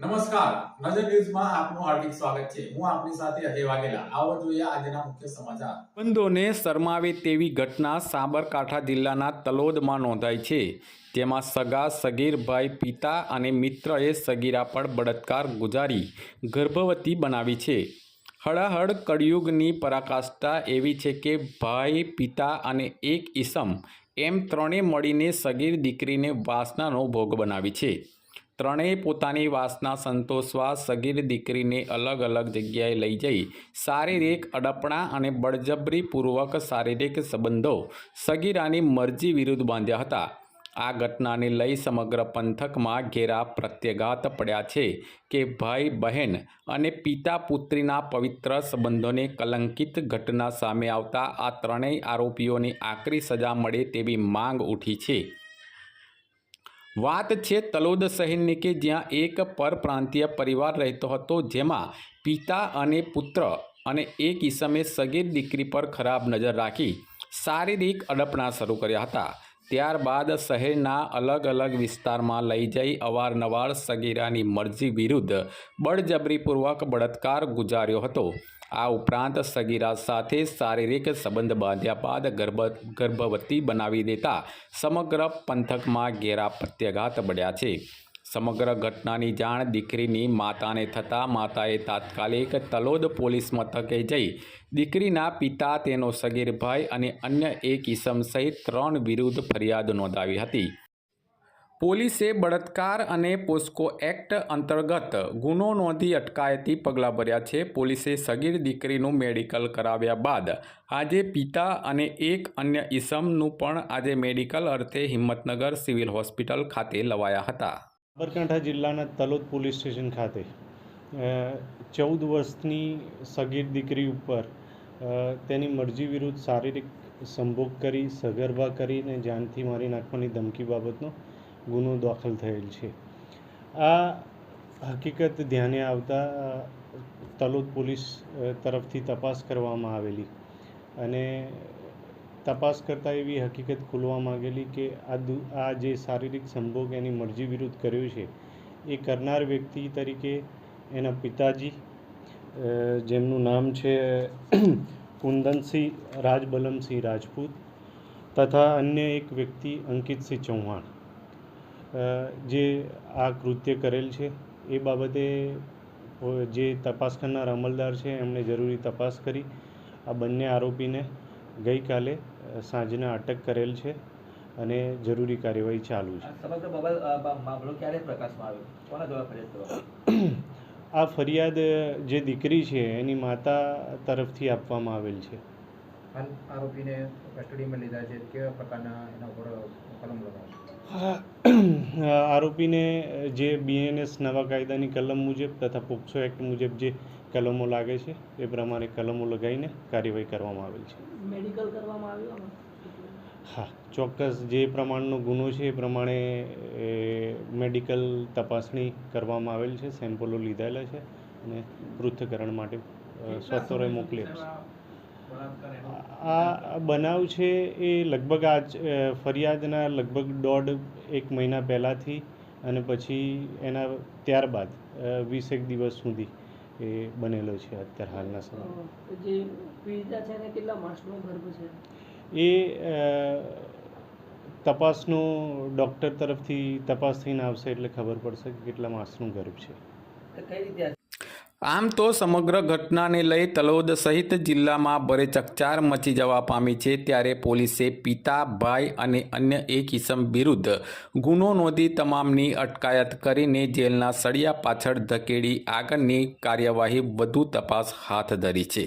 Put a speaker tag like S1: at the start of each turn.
S1: નમસ્કાર. નજર ન્યૂઝમાં આપનું હાર્દિક સ્વાગત છે. હું આપની સાથે અજય વાઘેલા. આવો જોઈએ આજના મુખ્ય સમાચાર.
S2: બંધોને શરમાવે તેવી ઘટના સાબરકાંઠા જિલ્લાના તલોદમાં નોંધાઈ છે, જેમાં સગા સગીરભાઈ પિતા અને મિત્રએ સગીરા પર બળાત્કાર ગુજારી, ગર્ભવતી બનાવી છે. હળહળ કળિયુગની પરાકાષ્ઠા એવી છે કે ભાઈ, પિતા અને એક ઈસમ એમ ત્રણે મળીને સગીર દીકરીને વાસનાનો ભોગ બનાવી છે. ત્રણેય પોતાની વાસના સંતોષવા સગીર દીકરીને અલગ અલગ જગ્યાએ લઈ જઈ શારીરિક અડપણા અને બળજબરીપૂર્વક શારીરિક સંબંધો સગીરાની મરજી વિરુદ્ધ બાંધ્યા હતા. આ ઘટનાને લઈ સમગ્ર પંથકમાં ઘેરા પ્રત્યાઘાત પડ્યા છે કે ભાઈ, બહેન અને પિતા પુત્રીના પવિત્ર સંબંધોને કલંકિત ઘટના સામે આવતા આ ત્રણેય આરોપીઓની આકરી સજા મળે તેવી માંગ ઉઠી છે. વાત છે તલોદ શહેરની કે જ્યાં એક પરપ્રાંતીય પરિવાર રહેતો હતો, જેમાં પિતા અને પુત્ર અને એક ઈસમે સગીર દીકરી પર ખરાબ નજર રાખી શારીરિક અડપણા શરૂ કર્યા હતા. ત્યારબાદ શહેરના અલગ અલગ વિસ્તારમાં લઈ જઈ અવારનવાર સગીરાની મરજી વિરુદ્ધ બળજબરીપૂર્વક બળાત્કાર ગુજાર્યો હતો. આ ઉપરાંત સગીરા સાથે શારીરિક સંબંધ બાંધ્યા બાદ ગર્ભ, ગર્ભવતી બનાવી દેતા સમગ્ર પંથકમાં ઘેરા પ્રત્યાઘાત બળ્યા છે. સમગ્ર ઘટનાની જાણ દીકરીની માતાને થતાં માતાએ તાત્કાલિક તલોદ પોલીસ મથકે જઈ દીકરીના પિતા, તેનો સગીર ભાઈ અને અન્ય એક ઈસમ સહિત ત્રણ વિરુદ્ધ ફરિયાદ નોંધાવી હતી. પોલીસે બળાત્કાર અને પોસ્કો એક્ટ અંતર્ગત ગુનો નોંધી અટકાયતી પગલાં ભર્યા છે. પોલીસે સગીર દીકરીનું મેડિકલ કરાવ્યા બાદ આજે પિતા અને એક અન્ય ઈસમનું પણ આજે મેડિકલ અર્થે હિંમતનગર સિવિલ હોસ્પિટલ ખાતે લવાયા હતા.
S3: સાબરકાંઠા જિલ્લાના તલોદ પોલીસ સ્ટેશન ખાતે ચૌદ વર્ષની સગીર દીકરી ઉપર તેની મરજી વિરુદ્ધ શારીરિક સંભોગ કરી, સગર્ભા કરીને જાનથી મારી નાખવાની ધમકી બાબતનો ગુનો દાખલ થયેલ છે. આ હકીકત ધ્યાને આવતા તલોદ પોલીસ તરફથી તપાસ કરવામાં આવેલી અને તપાસ કરતાં એવી હકીકત ખુલવા માંગેલી કે આ દુ, આ જે શારીરિક સંભોગ એની મરજી વિરુદ્ધ કર્યો છે, એ કરનાર વ્યક્તિ તરીકે એના પિતાજી જેમનું નામ છે કુંદનસિંહ રાજબલમસિંહ રાજપૂત તથા અન્ય એક વ્યક્તિ અંકિતસિંહ ચૌહાણ. જે આ કૃત્ય કરેલ છે એ બાબતે જે તપાસ કરનાર અમલદાર છે એમણે જરૂરી તપાસ કરી. આ બંને આરોપીને ગઈકાલે સાંજના અટક કરેલ છે અને જરૂરી કાર્યવાહી ચાલુ છે.
S4: આ ફરિયાદ
S3: જે દીકરી છે એની માતા તરફથી આપવામાં આવેલ છે.
S5: આરોપીને કસ્ટડીમાં લીધા છે કેવા પ્રકારના એના ઉપર કલમ લગાવશે?
S3: આરોપીને જે બીએનએસ નવા કાયદાની કલમ મુજબ તથા પોક્સો એક્ટ મુજબ જે કલમો લાગે છે એ પ્રમાણે કલમો લગાવીને કાર્યવાહી કરવામાં આવેલ છે.
S6: મેડિકલ કરવામાં આવ્યું
S3: હા ચોક્કસ જે પ્રમાણનો ગુનો છે એ પ્રમાણે મેડિકલ તપાસણી કરવામાં આવેલ છે સેમ્પલો લીધેલા છે અને પૃથ્થકરણ માટે અ, સત્વરે મોકલી આપશે આ બનાવ છે એ લગભગ આજ ફરિયાદના લગભગ દોઢ એક મહિના પહેલાંથી અને પછી એના ત્યારબાદ વીસેક દિવસ સુધી એ બનેલો છે અત્યારે હાલના સમયમાં.
S6: અ, જે પીડિતા છે એને કેટલા માસનો ગર્ભ છે?
S3: એ તપાસનો ડૉક્ટર તરફથી તપાસ થઈને આવશે એટલે ખબર પડશે કે કેટલા માસનું ગર્ભ છે.
S4: કઈ રીતે
S2: આમ તો સમગ્ર ઘટનાને લઈ તલોદ સહિત જિલ્લામાં ભરે ચકચાર મચી જવા પામી છે ત્યારે પોલીસે પિતા, ભાઈ અને અન્ય એક ઇસમ વિરુદ્ધ ગુનો નોંધી તમામની અટકાયત કરીને જેલના સળિયા પાછળ ધકેડી આગળની કાર્યવાહી વધુ તપાસ હાથ ધરી છે.